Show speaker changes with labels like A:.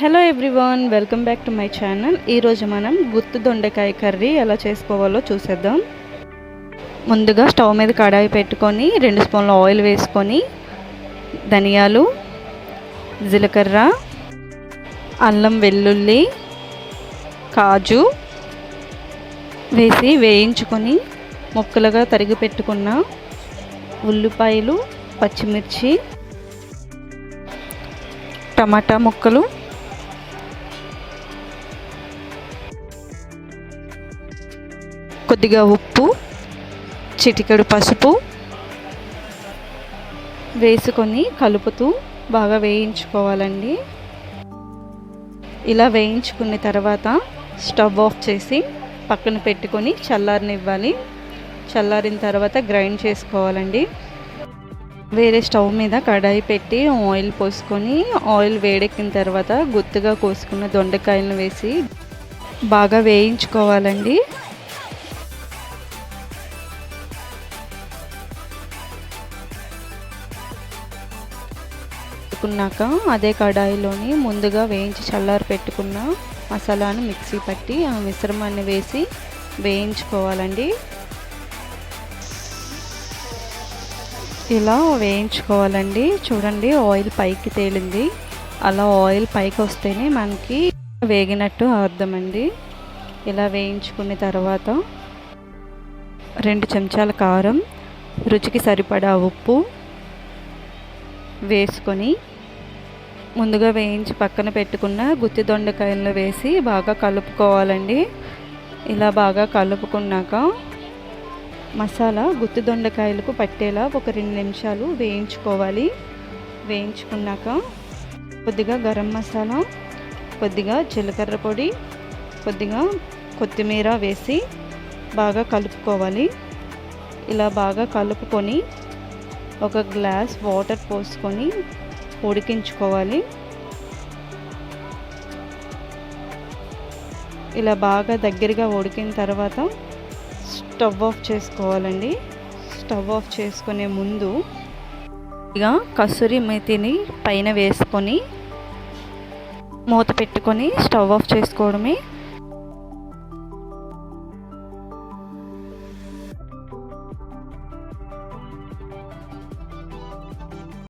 A: Hello everyone welcome back to my channel ఈరోజు మనం గుత్తు దొండకాయ కర్రీ ఎలా చేసుకోవాలో చూసేద్దాం. ముందుగా స్టవ్ మీద కడాయి పెట్టుకొని రెండు స్పూన్ల ఆయిల్ వేసుకొని ధనియాలు జీలకర్ర అల్లం వెల్లుల్లి కాజు వేసి వేయించుకొని ముక్కలుగా తరిగి పెట్టుకున్న ఉల్లిపాయలు పచ్చిమిర్చి టమాటా ముక్కలు కొద్దిగా ఉప్పు చిటికెడు పసుపు వేసుకొని కలుపుతూ బాగా వేయించుకోవాలండి. ఇలా వేయించుకున్న తర్వాత స్టవ్ ఆఫ్ చేసి పక్కన పెట్టుకొని చల్లారనివ్వాలి. చల్లారిన తర్వాత గ్రైండ్ చేసుకోవాలండి. వేరే స్టవ్ మీద కడాయి పెట్టి ఆయిల్ పోసుకొని ఆయిల్ వేడెక్కిన తర్వాత గుత్తుగా కోసుకున్న దొండకాయలను వేసి బాగా వేయించుకోవాలండి. పెట్టుకున్నాక అదే కడాయిలోని ముందుగా వేయించి చల్లారి పెట్టుకున్న మసాలాను మిక్సీ పట్టి ఆ మిశ్రమాన్ని వేసి వేయించుకోవాలండి. ఇలా వేయించుకోవాలండి. చూడండి ఆయిల్ పైకి తేలింది. అలా ఆయిల్ పైకి వస్తేనే మనకి వేగినట్టు అర్థమండి. ఇలా వేయించుకున్న తర్వాత రెండు చెంచాల కారం రుచికి సరిపడా ఉప్పు వేసుకొని ముందుగా వేయించి పక్కన పెట్టుకున్న గుత్తి దొండకాయలను వేసి బాగా కలుపుకోవాలండి. ఇలా బాగా కలుపుకున్నాక మసాలా గుత్తి దొండకాయలకు పట్టేలా ఒక రెండు నిమిషాలు వేయించుకోవాలి. వేయించుకున్నాక కొద్దిగా గరం మసాలా కొద్దిగా జీలకర్ర పొడి కొద్దిగా కొత్తిమీర వేసి బాగా కలుపుకోవాలి. ఇలా బాగా కలుపుకొని ఒక గ్లాస్ వాటర్ పోసుకొని ఉడికించుకోవాలి. ఇలా బాగా దగ్గరగా ఉడికిన తర్వాత స్టవ్ ఆఫ్ చేసుకోవాలండి. స్టవ్ ఆఫ్ చేసుకునే ముందు ఇక కసూరి మెతిని పైన వేసుకొని మూత పెట్టుకొని స్టవ్ ఆఫ్ చేసుకోవడమే